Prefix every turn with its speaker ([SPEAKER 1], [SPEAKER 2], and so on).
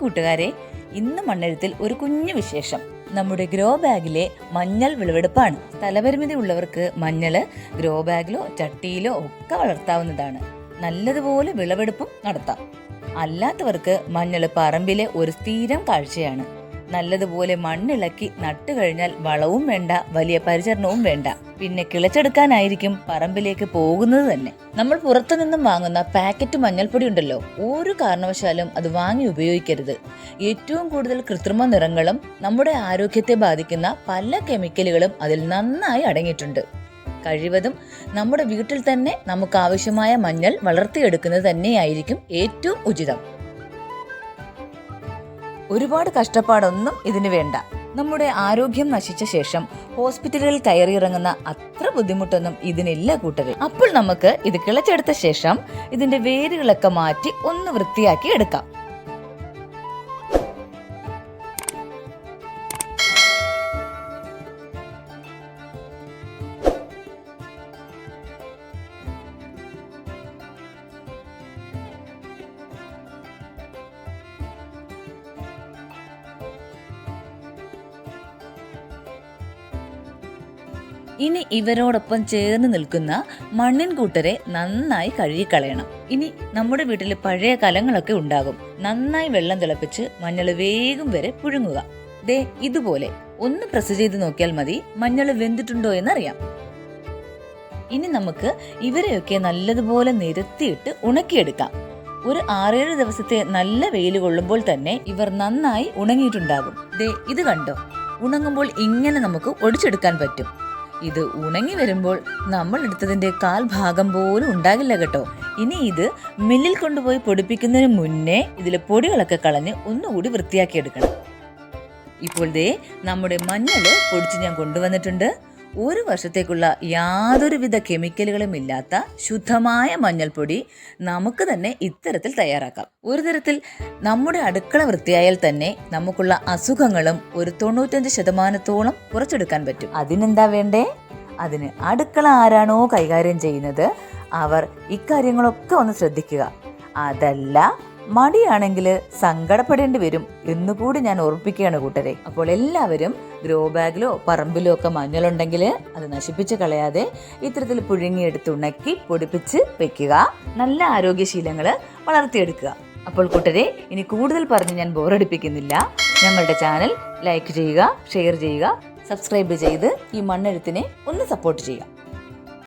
[SPEAKER 1] കൂട്ടുകാരെ ഇന്ന് മണ്ണെഴുത്തിൽ ഒരു കുഞ്ഞു വിശേഷം. നമ്മുടെ ഗ്രോ ബാഗിലെ മഞ്ഞൾ വിളവെടുപ്പാണ്. സ്ഥലപരിമിതി ഉള്ളവർക്ക് മഞ്ഞൾ ഗ്രോ ബാഗിലോ ചട്ടിയിലോ ഒക്കെ വളർത്താവുന്നതാണ്. നല്ലതുപോലെ വിളവെടുപ്പും നടത്താം. അല്ലാത്തവർക്ക് മഞ്ഞൾ പറമ്പിലെ ഒരു സ്ഥിരം കാഴ്ചയാണ്. നല്ലതുപോലെ മണ്ണിളക്കി നട്ടു കഴിഞ്ഞാൽ വളവും വേണ്ട വലിയ പരിചരണവും വേണ്ട. പിന്നെ കിളച്ചെടുക്കാനായിരിക്കും പറമ്പിലേക്ക് പോകുന്നത് തന്നെ. നമ്മൾ പുറത്തു നിന്നും വാങ്ങുന്ന പാക്കറ്റ് മഞ്ഞൾപ്പൊടി ഉണ്ടല്ലോ ഒരു കാരണവശാലും അത് വാങ്ങി ഉപയോഗിക്കരുത്. ഏറ്റവും കൂടുതൽ കൃത്രിമ നിറങ്ങളും നമ്മുടെ ആരോഗ്യത്തെ ബാധിക്കുന്ന പല കെമിക്കലുകളും അതിൽ നന്നായി അടങ്ങിയിട്ടുണ്ട്. കഴിവതും നമ്മുടെ വീട്ടിൽ തന്നെ നമുക്ക് ആവശ്യമായ മഞ്ഞൾ വളർത്തിയെടുക്കുന്നത് തന്നെയായിരിക്കും ഏറ്റവും ഉചിതം. ഒരുപാട് കഷ്ടപ്പാടൊന്നും ഇതിന് വേണ്ട. നമ്മുടെ ആരോഗ്യം നശിച്ച ശേഷം ഹോസ്പിറ്റലിൽ കയറിയിറങ്ങുന്ന അത്ര ബുദ്ധിമുട്ടൊന്നും ഇതിനില്ല കൂട്ടരെ. അപ്പോൾ നമുക്ക് ഇത് കിളച്ചെടുത്ത ശേഷം ഇതിന്റെ വേരുകളൊക്കെ മാറ്റി ഒന്ന് വൃത്തിയാക്കി എടുക്കാം. ഇനി ഇവരോടൊപ്പം ചേർന്ന് നിൽക്കുന്ന മണ്ണിൻ കൂട്ടരെ നന്നായി കഴുകിക്കളയണം. ഇനി നമ്മുടെ വീട്ടിൽ പഴയ കലങ്ങളൊക്കെ ഉണ്ടാകും. നന്നായി വെള്ളം തിളപ്പിച്ച് മഞ്ഞൾ വേഗം വരെ പുഴുങ്ങുക. ദേ ഇതുപോലെ ഒന്ന് പ്രസ് ചെയ്ത് നോക്കിയാൽ മതി. മഞ്ഞൾ വെന്തിട്ടുണ്ടോ എന്നറിയാം. ഇനി നമുക്ക് ഇവരെയൊക്കെ നല്ലതുപോലെ നിരത്തിയിട്ട് ഉണക്കിയെടുക്കാം. ഒരു ആറേഴ് ദിവസത്തെ നല്ല വെയിൽ കൊള്ളുമ്പോൾ തന്നെ ഇവർ നന്നായി ഉണങ്ങിയിട്ടുണ്ടാകും. ദേ ഇത് കണ്ടോ? ഉണങ്ങുമ്പോൾ ഇങ്ങനെ നമുക്ക് ഒടിച്ചെടുക്കാൻ പറ്റും. ഇത് ഉണങ്ങി വരുമ്പോൾ നമ്മൾ എടുത്തതിന്റെ കാൽ ഭാഗം പോലും ഉണ്ടാകില്ല കേട്ടോ. ഇനി ഇത് മില്ലിൽ കൊണ്ടുപോയി പൊടിപ്പിക്കുന്നതിന് മുന്നേ ഇതിലെ പൊടികളൊക്കെ കളഞ്ഞ് ഒന്നുകൂടി വൃത്തിയാക്കി എടുക്കണം. ഇപ്പോൾ ദേ നമ്മുടെ മഞ്ഞൾ പൊടിച്ച് ഞാൻ കൊണ്ടുവന്നിട്ടുണ്ട്. ഒരു വർഷത്തേക്കുള്ള യാതൊരുവിധ കെമിക്കലുകളും ഇല്ലാത്ത ശുദ്ധമായ മഞ്ഞൾപ്പൊടി നമുക്ക് തന്നെ ഇത്തരത്തിൽ തയ്യാറാക്കാം. ഒരു തരത്തിൽ നമ്മുടെ അടുക്കള വൃത്തിയായാൽ തന്നെ നമുക്കുള്ള അസുഖങ്ങളും ഒരു തൊണ്ണൂറ്റഞ്ച് ശതമാനത്തോളം കുറച്ചെടുക്കാൻ പറ്റും. അതിനെന്താ വേണ്ടേ? അതിന് അടുക്കള ആരാണോ കൈകാര്യം ചെയ്യുന്നത് അവർ ഇക്കാര്യങ്ങളൊക്കെ ഒന്ന് ശ്രദ്ധിക്കുക. അതല്ല മടിയാണെങ്കിൽ സങ്കടപ്പെടേണ്ടി വരും എന്നുകൂടി ഞാൻ ഓർപ്പിക്കുകയാണ് കൂട്ടരെ. അപ്പോൾ എല്ലാവരും ഗ്രോ ബാഗിലോ പറമ്പിലോ ഒക്കെ മഞ്ഞളുണ്ടെങ്കിൽ അത് നശിപ്പിച്ച് കളയാതെ ഇത്തരത്തിൽ പുഴുങ്ങിയെടുത്ത് ഉണക്കി പൊടിപ്പിച്ച് വെക്കുക. നല്ല ആരോഗ്യശീലങ്ങൾ വളർത്തിയെടുക്കുക. അപ്പോൾ കൂട്ടരെ ഇനി കൂടുതൽ പറഞ്ഞ് ഞാൻ ബോറടിപ്പിക്കുന്നില്ല. ഞങ്ങളുടെ ചാനൽ ലൈക്ക് ചെയ്യുക ഷെയർ ചെയ്യുക സബ്സ്ക്രൈബ് ചെയ്ത് ഈ മണ്ണെഴുത്തിനെ ഒന്ന് സപ്പോർട്ട് ചെയ്യുക.